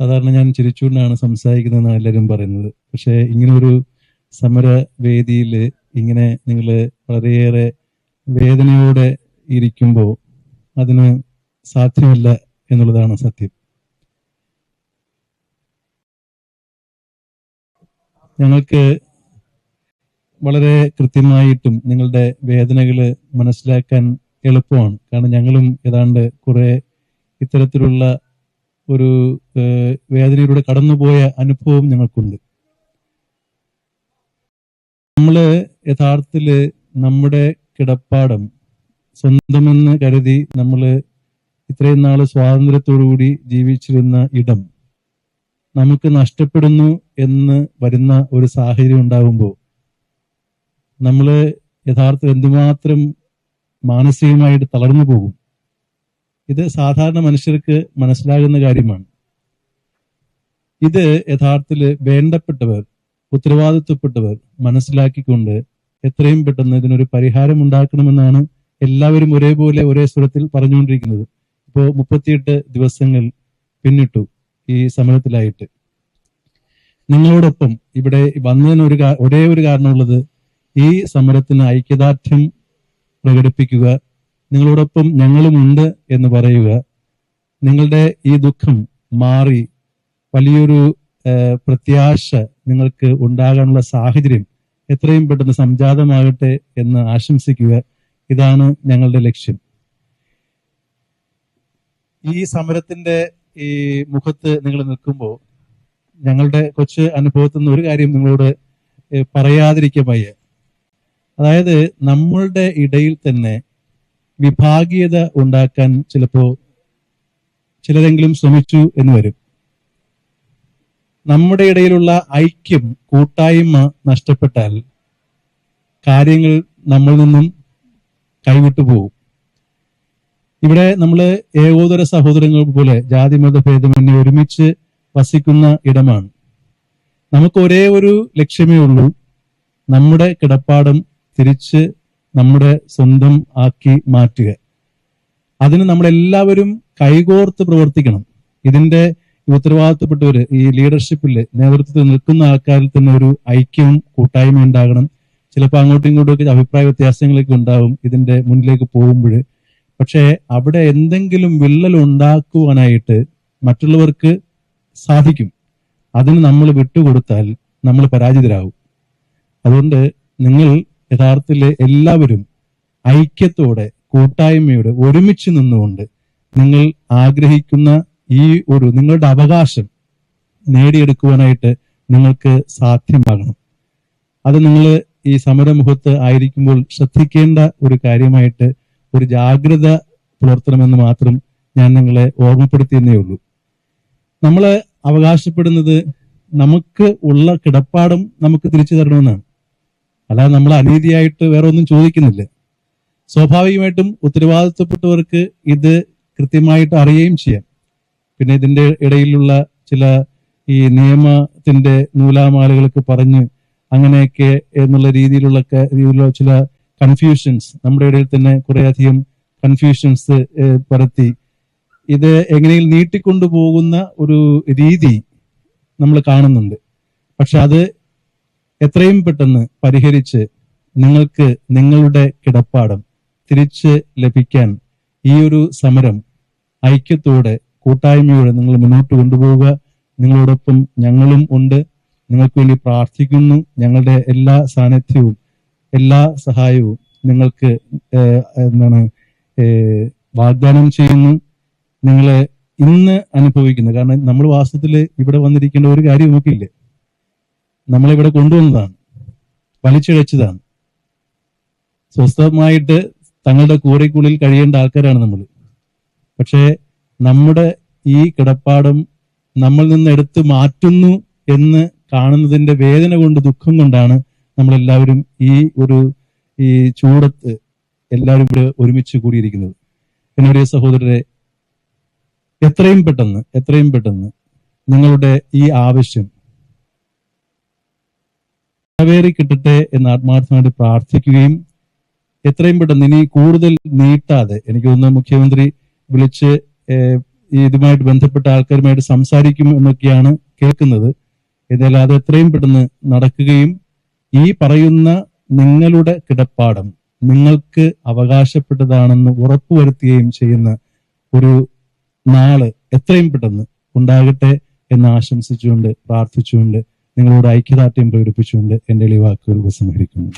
സാധാരണ ഞാൻ ചിരിച്ചുകൊണ്ടാണ് സംസാരിക്കുന്നതെന്ന് എല്ലാവരും പറയുന്നത്. പക്ഷേ ഇങ്ങനൊരു സമരവേദിയിൽ ഇങ്ങനെ നിങ്ങൾ വളരെയേറെ വേദനയോടെ ഇരിക്കുമ്പോൾ അതിന് സാധ്യമല്ല എന്നുള്ളതാണ് സത്യം. ഞങ്ങൾക്ക് വളരെ കൃത്യമായിട്ടും നിങ്ങളുടെ വേദനകൾ മനസ്സിലാക്കാൻ എളുപ്പമാണ്. കാരണം ഞങ്ങളും ഏതാണ്ട് കുറെ ഇത്തരത്തിലുള്ള ഒരു വേദനയിലൂടെ കടന്നുപോയ അനുഭവം ഞങ്ങൾക്കുണ്ട്. നമ്മൾ യഥാർത്ഥത്തിൽ നമ്മുടെ കിടപ്പാടം സ്വന്തമെന്ന് കരുതി നമ്മൾ ഇത്രയും നാൾ സ്വാതന്ത്ര്യത്തോടുകൂടി ജീവിച്ചിരുന്ന ഇടം നമുക്ക് നഷ്ടപ്പെടുന്നു എന്ന് വരുന്ന ഒരു സാഹചര്യം ഉണ്ടാകുമ്പോൾ നമ്മൾ യഥാർത്ഥത്തിൽ എന്തുമാത്രം മാനസികമായിട്ട് തളർന്നു പോകും. ഇത് സാധാരണ മനുഷ്യർക്ക് മനസ്സിലാകുന്ന കാര്യമാണ്. ഇത് യഥാർത്ഥത്തിൽ വേണ്ടപ്പെട്ടവർ ഉത്തരവാദിത്വപ്പെട്ടവർ മനസ്സിലാക്കിക്കൊണ്ട് എത്രയും പെട്ടെന്ന് ഇതിനൊരു പരിഹാരം ഉണ്ടാക്കണമെന്നാണ് എല്ലാവരും ഒരേപോലെ ഒരേ സ്വരത്തിൽ പറഞ്ഞുകൊണ്ടിരിക്കുന്നത്. ഇപ്പോ മുപ്പത്തിയെട്ട് ദിവസങ്ങൾ പിന്നിട്ടു ഈ സമരത്തിലായിട്ട്. നിങ്ങളോടൊപ്പം ഇവിടെ വന്നതിന് ഒരു ഒരേ ഒരു കാരണമുള്ളത് ഈ സമരത്തിന് ഐക്യദാർഢ്യം പ്രകടിപ്പിക്കുക നിങ്ങളോടൊപ്പം ഞങ്ങളുമുണ്ട് എന്ന് പറയുക നിങ്ങളുടെ ഈ ദുഃഖം മാറി വലിയൊരു പ്രത്യാശ നിങ്ങൾക്ക് ഉണ്ടാകാനുള്ള സാഹചര്യം എത്രയും പെട്ടെന്ന് സംജാതമാകട്ടെ എന്ന് ആശംസിക്കുക. ഇതാണ് ഞങ്ങളുടെ ലക്ഷ്യം. ഈ സമരത്തിന്റെ ഈ മുഖത്ത് നിങ്ങൾ നിൽക്കുമ്പോൾ ഞങ്ങളുടെ കൊച്ചു അനുഭവത്തിൽ നിന്ന് ഒരു കാര്യം നിങ്ങളോട് പറയാതിരിക്കാൻ വയ്യ. അതായത് നമ്മളുടെ ഇടയിൽ തന്നെ വിഭാഗീയത ഉണ്ടാക്കാൻ ചിലപ്പോ ചിലരെങ്കിലും ശ്രമിച്ചു എന്ന് വരും. നമ്മുടെ ഇടയിലുള്ള ഐക്യം കൂട്ടായ്മ നഷ്ടപ്പെട്ടാൽ കാര്യങ്ങൾ നമ്മളിൽ നിന്നും കൈവിട്ടു പോകും. ഇവിടെ നമ്മൾ ഏകോദര സഹോദരങ്ങൾ പോലെ ജാതി മത ഭേദമന്യേ ഒരുമിച്ച് വസിക്കുന്ന ഇടമാണ്. നമുക്ക് ഒരേ ഒരു ലക്ഷ്യമേ ഉള്ളൂ. നമ്മുടെ കിടപ്പാടം തിരിച്ച് നമ്മുടെ സ്വന്തം ആക്കി മാറ്റുക. അതിന് നമ്മളെല്ലാവരും കൈകോർത്ത് പ്രവർത്തിക്കണം. ഇതിന്റെ ഉത്തരവാദിത്തപ്പെട്ടവര് ഈ ലീഡർഷിപ്പിൽ നേതൃത്വത്തിൽ നിൽക്കുന്ന ആൾക്കാരിൽ തന്നെ ഒരു ഐക്യവും കൂട്ടായ്മ ഉണ്ടാകണം. ചിലപ്പോൾ അങ്ങോട്ടും ഇങ്ങോട്ടും ഒക്കെ അഭിപ്രായ വ്യത്യാസങ്ങളൊക്കെ ഉണ്ടാവും ഇതിന്റെ മുന്നിലേക്ക് പോകുമ്പോൾ പക്ഷേ അവിടെ എന്തെങ്കിലും വിള്ളൽ ഉണ്ടാക്കുവാനായിട്ട് മറ്റുള്ളവർക്ക് സാധിക്കും. അതിന് നമ്മൾ വിട്ടുകൊടുത്താൽ നമ്മൾ പരാജിതരാകും. അതുകൊണ്ട് നിങ്ങൾ യഥാർത്ഥത്തിൽ എല്ലാവരും ഐക്യത്തോടെ കൂട്ടായ്മയോടെ ഒരുമിച്ച് നിന്നുകൊണ്ട് നിങ്ങൾ ആഗ്രഹിക്കുന്ന ഈ ഒരു നിങ്ങളുടെ അവകാശം നേടിയെടുക്കുവാനായിട്ട് നിങ്ങൾക്ക് സാധ്യമാകണം. അത് നിങ്ങൾ ഈ സമരമുഖത്ത് ആയിരിക്കുമ്പോൾ ശ്രദ്ധിക്കേണ്ട ഒരു കാര്യമായിട്ട് ഒരു ജാഗ്രത പുലർത്തണമെന്ന് മാത്രം ഞാൻ നിങ്ങളെ ഓർമ്മപ്പെടുത്തിയെന്നേ ഉള്ളൂ. നമ്മൾ അവകാശപ്പെടുന്നത് നമുക്ക് ഉള്ള കിടപ്പാടും നമുക്ക് തിരിച്ചു തരണമെന്നാണ്. അല്ലാതെ നമ്മൾ അനീതിയായിട്ട് വേറെ ഒന്നും ചോദിക്കുന്നില്ല. സ്വാഭാവികമായിട്ടും ഉത്തരവാദിത്വപ്പെട്ടവർക്ക് ഇത് കൃത്യമായിട്ട് അറിയുകയും ചെയ്യാം. പിന്നെ ഇതിന്റെ ഇടയിലുള്ള ചില ഈ നിയമത്തിന്റെ നൂലാമാലകളൊക്കെ പറഞ്ഞ് അങ്ങനെയൊക്കെ എന്നുള്ള രീതിയിലുള്ള രീതിയിലുള്ള ചില കൺഫ്യൂഷൻസ് നമ്മുടെ ഇടയിൽ തന്നെ കുറെ അധികം കൺഫ്യൂഷൻസ് പരത്തി. ഇത് എങ്ങനെയും നീട്ടിക്കൊണ്ടു പോകുന്ന ഒരു രീതി നമ്മൾ കാണുന്നുണ്ട്. പക്ഷെ അത് എത്രയും പെട്ടെന്ന് പരിഹരിച്ച് നിങ്ങൾക്ക് നിങ്ങളുടെ കിടപ്പാടം തിരിച്ച് ലഭിക്കാൻ ഈ ഒരു സമരം ഐക്യത്തോടെ കൂട്ടായ്മയോടെ നിങ്ങൾ മുന്നോട്ട് കൊണ്ടുപോവുക. നിങ്ങളോടൊപ്പം ഞങ്ങളും ഉണ്ട്. നിങ്ങൾക്ക് വേണ്ടി പ്രാർത്ഥിക്കുന്നു. ഞങ്ങളുടെ എല്ലാ സാന്നിധ്യവും എല്ലാ സഹായവും നിങ്ങൾക്ക് എന്താണ് വാഗ്ദാനം ചെയ്യുന്നു. നിങ്ങളെ ഇന്ന് അനുഭവിക്കുന്നു. കാരണം നമ്മൾ വാസ്തവത്തിൽ ഇവിടെ വന്നിരിക്കേണ്ട ഒരു കാര്യം നമുക്കില്ലേ നമ്മളിവിടെ കൊണ്ടുവന്നതാണ്. വലിച്ചിഴച്ചതാണ്. സ്വസ്ഥമായിട്ട് തങ്ങളുടെ കൂരയ്ക്കുള്ളിൽ കഴിയേണ്ട ആൾക്കാരാണ് നമ്മൾ. പക്ഷേ നമ്മുടെ ഈ കിടപ്പാടം നമ്മൾ നിന്ന് എടുത്തു മാറ്റുന്നു എന്ന് കാണുന്നതിന്റെ വേദന കൊണ്ട് ദുഃഖം കൊണ്ടാണ് നമ്മളെല്ലാവരും ഈ ഒരു ഈ ചൂടത്ത് എല്ലാവരും ഇവിടെ ഒരുമിച്ച് കൂടിയിരിക്കുന്നത്. എന്നൊരു സഹോദരരെ എത്രയും പെട്ടെന്ന് എത്രയും പെട്ടെന്ന് നിങ്ങളുടെ ഈ ആവശ്യം നിറവേറി കിട്ടട്ടെ എന്ന് ആത്മാർത്ഥമായിട്ട് പ്രാർത്ഥിക്കുകയും എത്രയും പെട്ടെന്ന് ഇനി കൂടുതൽ നീട്ടാതെ എനിക്ക് തോന്നുന്നു മുഖ്യമന്ത്രി വിളിച്ച് ഇതുമായിട്ട് ബന്ധപ്പെട്ട ആൾക്കാരുമായിട്ട് സംസാരിക്കും എന്നൊക്കെയാണ് കേൾക്കുന്നത്. ഏതായാലും അത് എത്രയും പെട്ടെന്ന് നടക്കുകയും ഈ പറയുന്ന നിങ്ങളുടെ കിടപ്പാടം നിങ്ങൾക്ക് അവകാശപ്പെട്ടതാണെന്ന് ഉറപ്പുവരുത്തുകയും ചെയ്യുന്ന ഒരു നാൾ എത്രയും പെട്ടെന്ന് ഉണ്ടാകട്ടെ എന്ന് ആശംസിച്ചുകൊണ്ട് പ്രാർത്ഥിച്ചുകൊണ്ട് നിങ്ങളോട് ഐക്യദാർഢ്യം പ്രകടിപ്പിച്ചുകൊണ്ട് എന്റെ വാക്കുകൾ ഉപസംഹരിക്കുന്നു.